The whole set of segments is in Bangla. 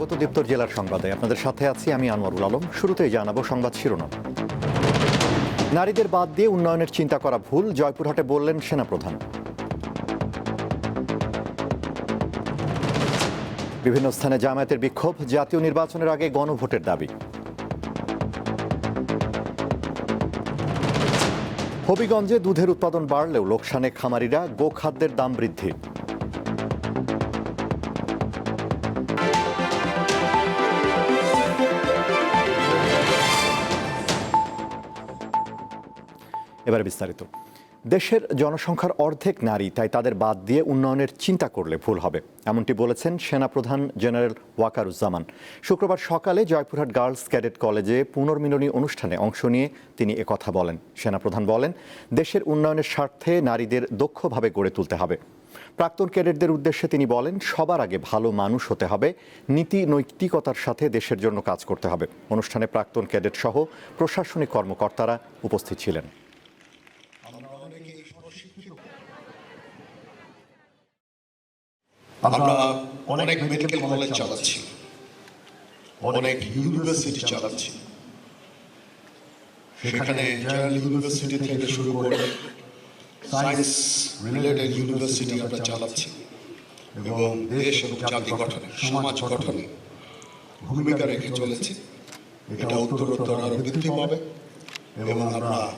স্বাগত দীপ্তর জেলার সংবাদে। আপনাদের সাথে আছি আমি আনোয়ারুল আলম। শুরুতেই জানাব সংবাদ শিরোনাম। নারীদের বাদ দিয়ে উন্নয়নের চিন্তা করা ভুল, জয়পুরহাটে বললেন সেনাপ্রধান। বিভিন্ন স্থানে জামায়াতের বিক্ষোভ, জাতীয় নির্বাচনের আগে গণভোটের দাবি। হবিগঞ্জে দুধের উৎপাদন বাড়লেও লোকসানে খামারিরা, গোখাদ্যের দাম বৃদ্ধি। এবারে বিস্তারিত। দেশের জনসংখ্যার অর্ধেক নারী, তাই তাদের বাদ দিয়ে উন্নয়নের চিন্তা করলে ভুল হবে, এমনটি বলেছেন সেনাপ্রধান জেনারেল ওয়াকারুজ্জামান। শুক্রবার সকালে জয়পুরহাট গার্লস ক্যাডেট কলেজে পুনর্মিলনী অনুষ্ঠানে অংশ নিয়ে তিনি একথা বলেন। সেনাপ্রধান বলেন, দেশের উন্নয়নের স্বার্থে নারীদের দক্ষভাবে গড়ে তুলতে হবে। প্রাক্তন ক্যাডেটদের উদ্দেশ্যে তিনি বলেন, সবার আগে ভালো মানুষ হতে হবে, নীতি নৈতিকতার সাথে দেশের জন্য কাজ করতে হবে। অনুষ্ঠানে প্রাক্তন ক্যাডেট সহ প্রশাসনিক কর্মকর্তারা উপস্থিত ছিলেন। আমরা অনেক মেডিকেল কলেজ চালাচ্ছি। অনেক ইউনিভার্সিটি চালাচ্ছি। সেখানে জেনারেল ইউনিভার্সিটি থেকে শুরু করে সায়েন্স রিলেটেড ইউনিভার্সিটি আমরা চালাচ্ছি। এবং দেশ এবং জাতি গঠনে সমাজ গঠনে ভূমিকা রেখে চলেছি। এটা উত্তরোত্তর আরও বৃদ্ধি পাবে। এবং আমরা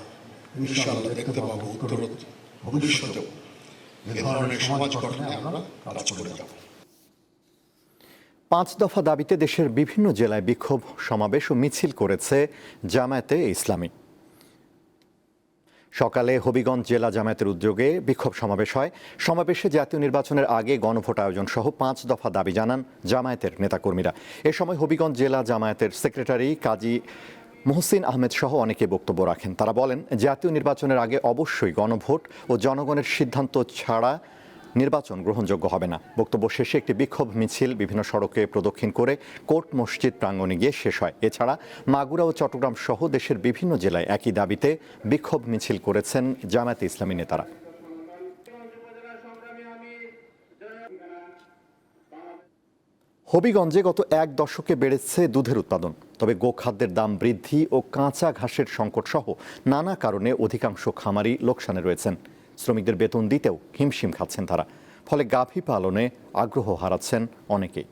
ইনশাআল্লাহ দেখতে পাবো উত্তরোত্তর ভবিষ্যতেও। যাব পাঁচ দফা দাবিতে দেশের বিভিন্ন জেলায় বিক্ষোভ, সমাবেশ ও মিছিল করেছে জামায়াতে ইসলামী। সকালে হবিগঞ্জ জেলা জামায়াতের উদ্যোগে বিক্ষোভ সমাবেশ হয়। সমাবেশে জাতীয় নির্বাচনের আগে গণভোট আয়োজন সহ পাঁচ দফা দাবি জানান জামায়াতের নেতাকর্মীরা। এ সময় হবিগঞ্জ জেলা জামায়াতের সেক্রেটারি কাজী মোহসিন আহমেদ সহ অনেকে বক্তব্য রাখেন। তারা বলেন, জাতীয় নির্বাচনের আগে অবশ্যই গণভোট ও জনগণের সিদ্ধান্ত ছাড়া নির্বাচন গ্রহণযোগ্য হবে না। বক্তব্য শেষে একটি বিক্ষোভ মিছিল বিভিন্ন সড়কে প্রদক্ষিণ করে কোর্ট মসজিদ প্রাঙ্গণে গিয়ে শেষ হয়। এছাড়া মাগুরা ও চট্টগ্রাম সহ দেশের বিভিন্ন জেলায় একই দাবিতে বিক্ষোভ মিছিল করেছেন জামায়াতে ইসলামী নেতারা। হবিগঞ্জে গত এক দশকে বেড়েছে দুধের উৎপাদন। তবে গোখাদ্যের দাম বৃদ্ধি ও কাঁচা ঘাসের সংকট সহ নানা কারণে অধিকাংশ খামারি লোকসানে রয়েছেন। শ্রমিকদের বেতন দিতেও হিমশিম খাচ্ছেন তারা। ফলে গাভী পালনে আগ্রহ হারাচ্ছেন অনেকেই।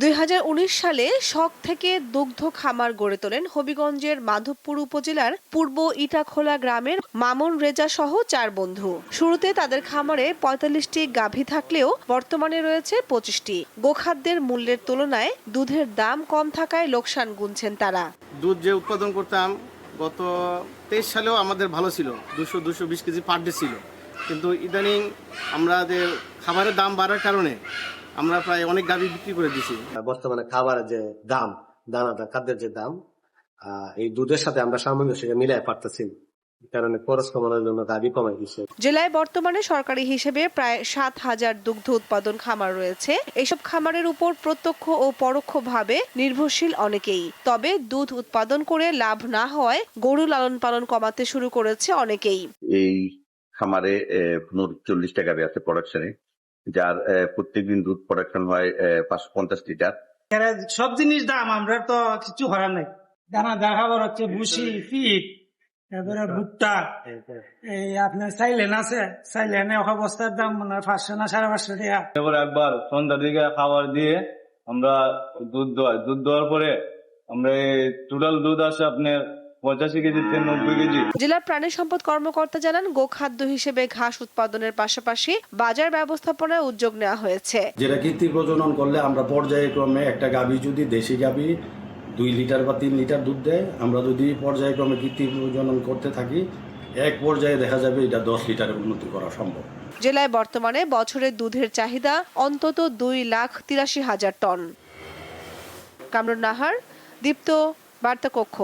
দুই হাজার উনিশ সালে শখ থেকে দুগ্ধ খামার গড়ে তোলেন হবিগঞ্জের মাধবপুর উপজেলার পূর্ব ইটাখোলা গ্রামের মামুন রেজা সহ চার বন্ধু। শুরুতে তাদের খামারে পঁয়তাল্লিশটি গাভী থাকলেও বর্তমানে রয়েছে পঁচিশটি। গোখাদ্যের মূল্যের তুলনায় দুধের দাম কম থাকায় লোকসান গুনছেন তারা। দুধ যে উৎপাদন করতাম গত তেইশ সালেও আমাদের ভালো ছিল। দুশো দুশো বিশ কেজি পার ডে ছিল। কিন্তু ইদানিং আমাদের খাবারের দাম বাড়ার কারণে আমরা প্রায় অনেক গাভী বিক্রি করে দিছি। বর্তমানে খাবারের যে দাম দানাদার খাদ্যের যে দাম আহ, এই দুধের সাথে আমরা সামঞ্জস্য মিলাই পারতেছি। কারণে খরচ কমানোর জন্য দাবি কমাই দিচ্ছে জেলায় বর্তমানে সরকারি হিসেবে প্রায় সাত হাজার দুগ্ধ উৎপাদন খামার রয়েছে। এসব খামারের উপর প্রত্যক্ষ ও পরোক্ষভাবে নির্ভরশীল অনেকেই। তবে দুধ উৎপাদন করে লাভ না হওয়ায় গরু লালন পালন কমাতে শুরু করেছে অনেকেই। এই খামারে পনেরো চল্লিশ টাকা আছে প্রোডাকশনে যার প্রত্যেকদিন দুধ প্রোডাকশন হয় পাঁচশো পঞ্চাশ লিটার সব জিনিস দাম আমরা তো কিছু করার নাই। দানা দা খাবার হচ্ছে ভুসি ফিট তারপরে ভুট্টা। এই আপনার সাইলেন আছে সাইলেনে এক বস্তার দাম মনে হয় পাঁচশো না সাড়ে পাঁচশো টাকা। এবার একবার সন্ধ্যার দিকে খাবার দিয়ে আমরা দুধ দোয়াই দুধ দেওয়ার পরে আমরা টোটাল দুধ আসে আপনার পঁচাশি কেজি থেকে নব্বই কেজি। জেলার প্রাণী সম্পদ কর্মকর্তা জানান গোখাদ্য হিসেবে ঘাস উৎপাদনের পাশাপাশি বাজার ব্যবস্থাপনায় উদ্যোগ নেওয়া হয়েছে। যেটা কৃত্রিম প্রজনন করলে আমরা পর্যায়ক্রমে একটা গাভী যদি দেশি গাভী দুই লিটার বা তিন লিটার দুধ দেয় আমরা যদি পর্যায়ক্রমে কৃত্রিম প্রজনন করতে থাকি এক পর্যায়ে দেখা যাবে এটা দশ লিটারের উন্নতি করা সম্ভব। জেলায় বর্তমানে বছরে দুধের চাহিদা অন্তত দুই লাখ তিরাশি হাজার টন। কামরুন নাহার দীপ্ত বার্তা কক্ষ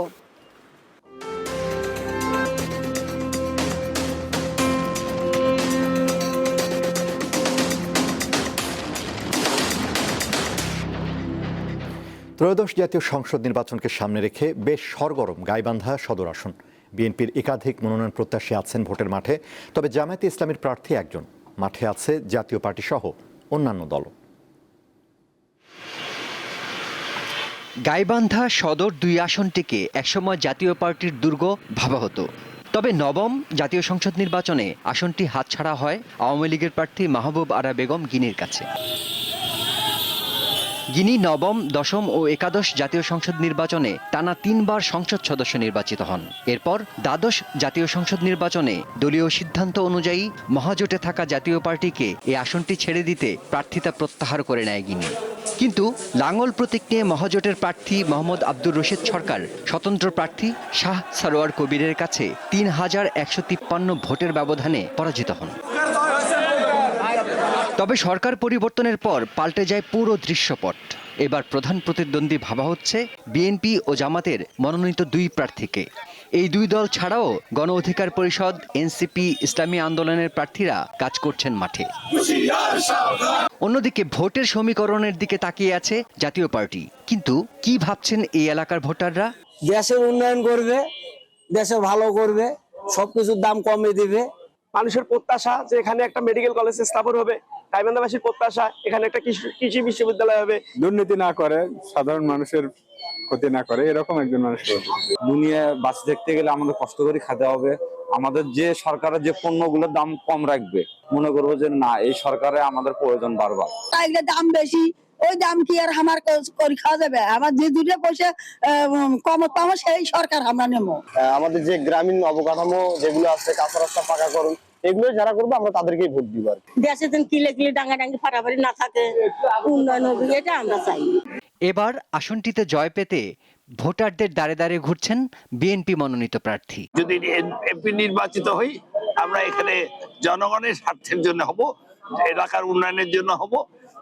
ত্রয়োদশ জাতীয় সংসদ নির্বাচনকে সামনে রেখে বেশ সরগরম গাইবান্ধা সদর আসন। বিএনপির একাধিক মনোনয়ন প্রত্যাশী আছেন ভোটের মাঠে, তবে জামায়াতে ইসলামের প্রার্থী একজন। মাঠে আছে জাতীয় পার্টি সহ অন্যান্য দল গাইবান্ধা সদর দুই আসনটিকে একসময় জাতীয় পার্টির দুর্গ ভাবা হতো তবে নবম জাতীয় সংসদ নির্বাচনে আসনটি হাতছাড়া হয় আওয়ামী লীগের প্রার্থী মাহবুব আরা বেগম গিনির কাছে। গিনি নবম, দশম ও একাদশ জাতীয় সংসদ নির্বাচনে টানা তিনবার সংসদ সদস্য নির্বাচিত হন। এরপর দ্বাদশ জাতীয় সংসদ নির্বাচনে দলীয় সিদ্ধান্ত অনুযায়ী মহাজোটে থাকা জাতীয় পার্টিকে এই আসনটি ছেড়ে দিতে প্রার্থিতা প্রত্যাহার করে নেয় গিনি। কিন্তু লাঙ্গল প্রতীক নিয়ে মহাজোটের প্রার্থী মোহাম্মদ আব্দুর রশিদ সরকার, স্বতন্ত্র প্রার্থী শাহ সারোয়ার কবিরের কাছে তিন হাজার একশো তিপ্পান্ন ভোটের ব্যবধানে পরাজিত হন। তবে সরকার পরিবর্তনের পর পাল্টে যায় পুরো দৃশ্যপট। এবার প্রধান প্রতিদ্বন্দ্বী ভাবা হচ্ছে বিএনপি ও জামাতের মনোনীত দুই প্রার্থীকে। এই দুই দল ছাড়াও গণ অধিকার পরিষদ, এনসিপি, ইসলামী আন্দোলনের প্রার্থীরা কাজ করছেন মাঠে। অন্যদিকে ভোটের সমীকরণের দিকে তাকিয়ে আছে জাতীয় পার্টি। কিন্তু কি ভাবছেন এই এলাকার ভোটাররা? দেশের উন্নয়ন করবে, দেশে ভালো করবে, সবকিছুর দাম কমে দিবে। মানুষের প্রত্যাশা যে এখানে একটা মেডিকেল কলেজ স্থাপন হবে গাইবান্ধাবাসীর প্রত্যাশা এখানে একটা কৃষি বিশ্ববিদ্যালয় হবে। দুর্নীতি না করে সাধারণ মানুষের ক্ষতি না করে এরকম একজন মানুষ দুনিয়া বাঁচে দেখতে গেলে আমাদের কষ্ট করে খেতে হবে। আমাদের যে সরকারের যে পণ্যগুলোর দাম কম রাখবে মনে করব যে না এই সরকারে আমাদের প্রয়োজন বারবার। টাইগের দাম বেশি ওই দাম কি আর আমার করে খাওয়া যাবে? আমার যে দুটো পয়সা কম পাবো সেই সরকার আমরা নেব। আমাদের যে গ্রামীণ অবকাঠামো যেগুলো আছে কাঁচা রাস্তা পাকা করুন এগুলো যারা করব আমরা তাদেরকেই ভোট দিব আর দেশে কিলে কিলে ডাঙ্গা ডাঙ্গি ফাটাফাটি না থাকে উন্নয়ন হবে এটা আমরা চাই। এবার আসনটিতে জয় পেতে ভোটারদের দাঁড়ে দাঁড়ে ঘুরছেন বিএনপি মনোনীত প্রার্থী। যদি এমপি নির্বাচিত হই আমরা এখানে জনগণের স্বার্থের জন্য হব এলাকার উন্নয়নের জন্য হব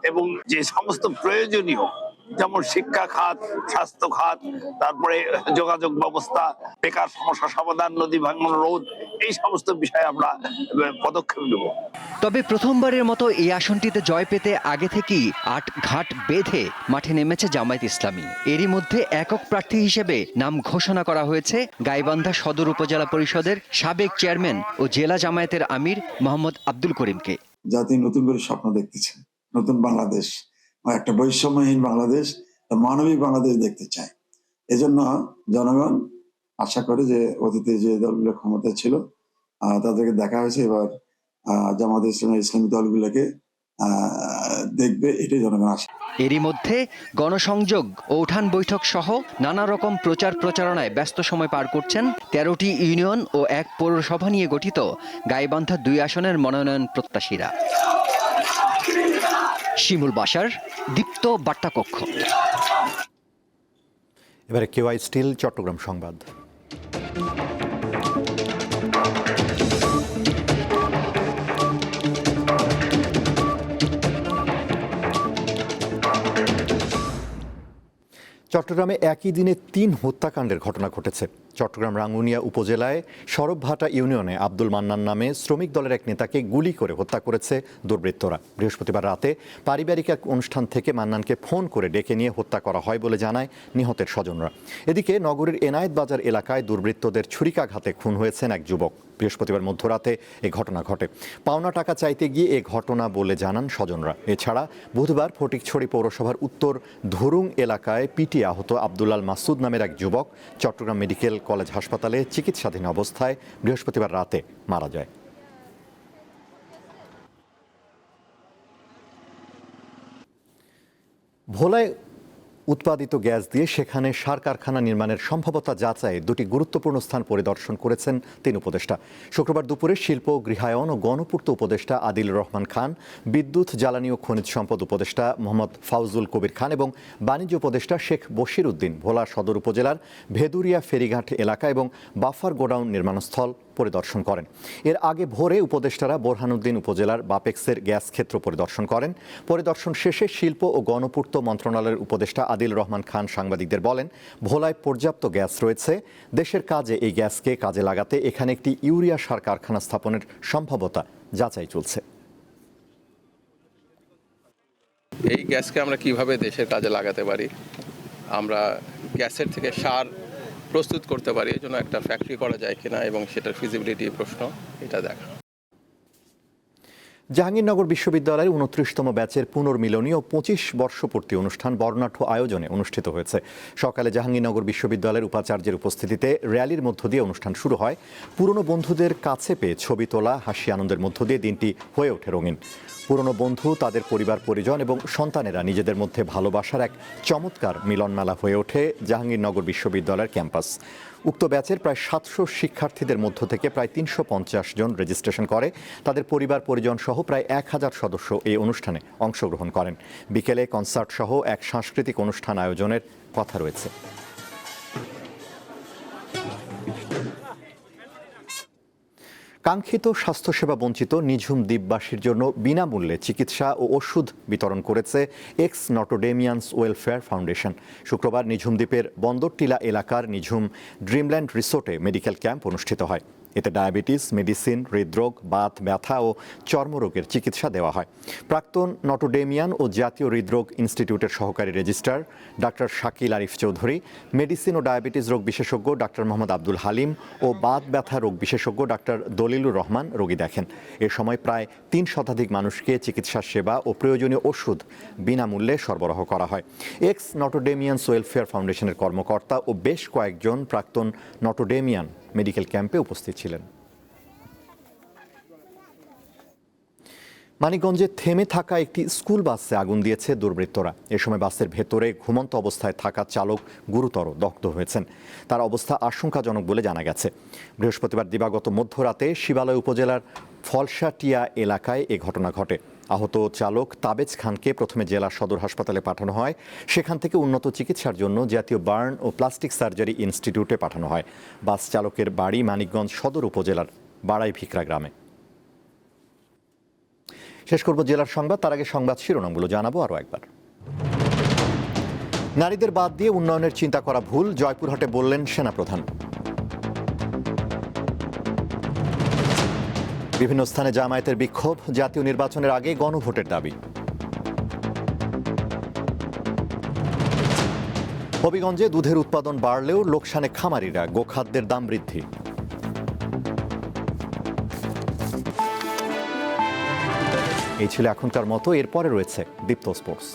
এবং যে সমস্ত প্রয়োজনীয় যেমন শিক্ষা খাত স্বাস্থ্য খাত তারপরে যোগাযোগ ব্যবস্থা বেকার সমস্যা সমাধান নদী ভাঙন রোধ এই সমস্ত বিষয়ে আমরা পদক্ষেপ নেব। তবে প্রথমবারের মতো এই আসনটিতে জয় পেতে আগে থেকেই আট ঘাট বেঁধে মাঠে নেমেছে জামায়াত ইসলামী। এরই মধ্যে একক প্রার্থী হিসেবে নাম ঘোষণা করা হয়েছে গাইবান্ধা সদর উপজেলা পরিষদের সাবেক চেয়ারম্যান ও জেলা জামায়াতের আমির মোহাম্মদ আব্দুল করিমকে। জাতি নতুন করে স্বপ্ন দেখতেছে নতুন বাংলাদেশ। একটা বৈষম্যহীন বাংলাদেশ মানবিক বাংলাদেশ দেখতে চায়। এজন্য জনগণ আশা করে যে অতীতে যে দলগুলো ক্ষমতা ছিল তাদেরকে দেখা হয়েছে, এবার জামাত ইসলামী ইসলামী দলগুলোকে দেখবে, এটাই জনগণ আশা। এরই মধ্যে গণসংযোগ ও উঠান বৈঠক সহ নানা রকম প্রচার প্রচারণায় ব্যস্ত সময় পার করছেন তেরোটি ইউনিয়ন ও এক পৌরসভা নিয়ে গঠিত গাইবান্ধা দুই আসনের মনোনয়ন প্রত্যাশীরা। শিমুল বাসার দীপ্ত বার্তাকক্ষ। এবারে কেওয়াই স্টিল, চট্টগ্রাম সংবাদ। চট্টগ্রামে একই দিনে তিন হত্যাকাণ্ডের ঘটনা ঘটেছে। চট্টগ্রাম রাঙ্গুনিয়া উপজেলায় সরবভাটা ইউনিয়নে আব্দুল মান্নান নামে শ্রমিক দলের এক নেতাকে গুলি করে হত্যা করেছে দুর্বৃত্তরা। বৃহস্পতিবার রাতে পারিবারিক এক অনুষ্ঠান থেকে মান্নানকে ফোন করে ডেকে নিয়ে হত্যা করা হয় বলে জানায় নিহতের স্বজনরা। এদিকে নগরীর এনায়েত বাজার এলাকায় দুর্বৃত্তদের ছুরিকাঘাতে খুন হয়েছেন এক যুবক। বৃহস্পতিবার মধ্যরাতে এ ঘটনা ঘটে। পাওনা টাকা চাইতে গিয়ে এ ঘটনা বলে জানান স্বজনরা। এছাড়া বুধবার ফটিকছড়ি পৌরসভার উত্তর ধরুং এলাকায় পিটি আহত আব্দুল্লাল মাসুদ নামের এক যুবক চট্টগ্রাম মেডিকেল কলেজ হাসপাতালে চিকিৎসাধীন অবস্থায় বৃহস্পতিবার রাতে মারা যায়। ভোলায় উৎপাদিত গ্যাস দিয়ে সেখানে সার কারখানা নির্মাণের সম্ভাবতা যাচাই দুটি গুরুত্বপূর্ণ স্থান পরিদর্শন করেছেন তিন উপদেষ্টা। শুক্রবার দুপুরে শিল্প, গৃহায়ন ও গণপূর্ত উপদেষ্টা আদিল রহমান খান, বিদ্যুৎ, জ্বালানি ও খনিজ সম্পদ উপদেষ্টা মোহাম্মদ ফাউজুল কবির খান এবং বাণিজ্য উপদেষ্টা শেখ বশির উদ্দিন ভোলা সদর উপজেলার ভেদুরিয়া ফেরিঘাট এলাকা এবং বাফার গোডাউন নির্মাণস্থল। পরিদর্শন করেন। এর আগে ভোরে উপদেষ্টারা বোরহানুদ্দিন উপজেলার বাপেক্সের গ্যাস ক্ষেত্র পরিদর্শন করেন। পরিদর্শন শেষে শিল্প ও গণপূর্ত মন্ত্রণালয়ের উপদেষ্টা আদিল রহমান খান সাংবাদিকদের বলেন, ভোলায় পর্যাপ্ত গ্যাস রয়েছে। দেশের কাজে এই গ্যাসকে কাজে লাগাতে এখানে একটি ইউরিয়া সার কারখানা স্থাপনের সম্ভাবতা যাচাই চলছে। এই গ্যাসকে আমরা কীভাবে দেশের কাজে লাগাতে পারি? আমরা গ্যাসের থেকে সার প্রস্তুত করতে পারি এই জন্য একটা ফ্যাক্টরি করা যায় কিনা এবং সেটার ফিজিবিলিটি প্রশ্ন, এটা দেখা। জাহাঙ্গীরনগর বিশ্ববিদ্যালয়ের উনত্রিশতম ব্যাচের পুনর্মিলনী ও পঁচিশ বর্ষপূর্তি অনুষ্ঠান বর্ণাঢ্য আয়োজনে অনুষ্ঠিত হয়েছে। সকালে জাহাঙ্গীরনগর বিশ্ববিদ্যালয়ের উপাচার্যের উপস্থিতিতে র্যালির মধ্য দিয়ে অনুষ্ঠান শুরু হয়। পুরনো বন্ধুদের কাছে পেয়ে ছবি তোলা, হাসি আনন্দের মধ্য দিয়ে দিনটি হয়ে ওঠে রঙিন। পুরনো বন্ধু, তাদের পরিবার, পরিজন এবং সন্তানেরা নিজেদের মধ্যে ভালোবাসার এক চমৎকার মিলনমেলা হয়ে ওঠে জাহাঙ্গীরনগর বিশ্ববিদ্যালয়ের ক্যাম্পাস। উক্ত ব্যাচের প্রায় সাতশো শিক্ষার্থীদের মধ্য থেকে প্রায় তিনশো পঞ্চাশ জন রেজিস্ট্রেশন করে। তাদের পরিবার, পরিজন সহ প্রায় এক হাজার সদস্য এই অনুষ্ঠানে অংশগ্রহণ করেন। বিকেলে কনসার্ট সহ এক সাংস্কৃতিক অনুষ্ঠান আয়োজনের কথা রয়েছে। কাঙ্ক্ষিত স্বাস্থ্যসেবা বঞ্চিত নিঝুম দ্বীপবাসীর জন্য বিনামূল্যে চিকিৎসা ও ওষুধ বিতরণ করেছে এক্স নটোডেমিয়ানস ওয়েলফেয়ার ফাউন্ডেশন। শুক্রবার নিঝুম দ্বীপের বন্দরটিলা এলাকার নিঝুম ড্রিমল্যান্ড রিসোর্টে মেডিকেল ক্যাম্প অনুষ্ঠিত হয়। এতে ডায়াবেটিস, মেডিসিন, হৃদরোগ, বাত, ব্যথা ও চর্মরোগের চিকিৎসা দেওয়া হয়। প্রাক্তন নটোডেমিয়ান ও জাতীয় হৃদরোগ ইনস্টিটিউটের সহকারী registrar doctor Shakil Arif Chowdhury, medicine ও ডায়াবেটিস রোগ বিশেষজ্ঞ ডাক্তার মোহাম্মদ আব্দুল হালিম ও বাত ব্যথা রোগ বিশেষজ্ঞ ডাক্তার দলিলুর রহমান রোগী দেখেন। এ সময় প্রায় তিন শতাধিক মানুষকে চিকিৎসা সেবা ও প্রয়োজনীয় ওষুধ বিনামূল্যে সরবরাহ করা হয়। এক্স নটোডেমিয়ান ওয়েলফেয়ার ফাউন্ডেশনের কর্মকর্তা ও বেশ কয়েকজন প্রাক্তন নটোডেমিয়ান মেডিকেল ক্যাম্পে উপস্থিত ছিলেন। মানিকগঞ্জে থেমে থাকা একটি স্কুল বাসে আগুন দিয়েছে দুর্বৃত্তরা। এ সময় বাসের ভেতরে ঘুমন্ত অবস্থায় থাকা চালক গুরুতর দগ্ধ হয়েছেন। তার অবস্থা আশঙ্কাজনক বলে জানা গেছে। বৃহস্পতিবার দিবাগত মধ্যরাতে শিবালয় উপজেলার ফলসাটিয়া এলাকায় এ ঘটনা ঘটে। আহত চালক তাবেজ খানকে প্রথমে জেলা সদর হাসপাতালে পাঠানো হয়। সেখান থেকে উন্নত চিকিৎসার জন্য জাতীয় বার্ন ও প্লাস্টিক সার্জারি ইনস্টিটিউটে পাঠানো হয়। বাস চালকের বাড়ি মানিকগঞ্জ সদর উপজেলার বাড়াই ভিকরা গ্রামে। শেষ করব জেলার সংবাদ, তার আগে সংবাদ শিরোনামগুলো জানাব আরও একবার। নারীদের বাদ দিয়ে উন্নয়নের চিন্তা করা ভুল, জয়পুরহাটে বললেন সেনাপ্রধান। বিভিন্ন স্থানে জামায়াতের বিক্ষোভ, জাতীয় নির্বাচনের আগে গণভোটের দাবি। হবিগঞ্জে দুধের উৎপাদন বাড়লেও লোকসানে খামারিরা, গোখাদ্যের দাম বৃদ্ধি। এই ছিল এখনকার মতো, এরপরে রয়েছে দীপ্ত স্পোর্টস।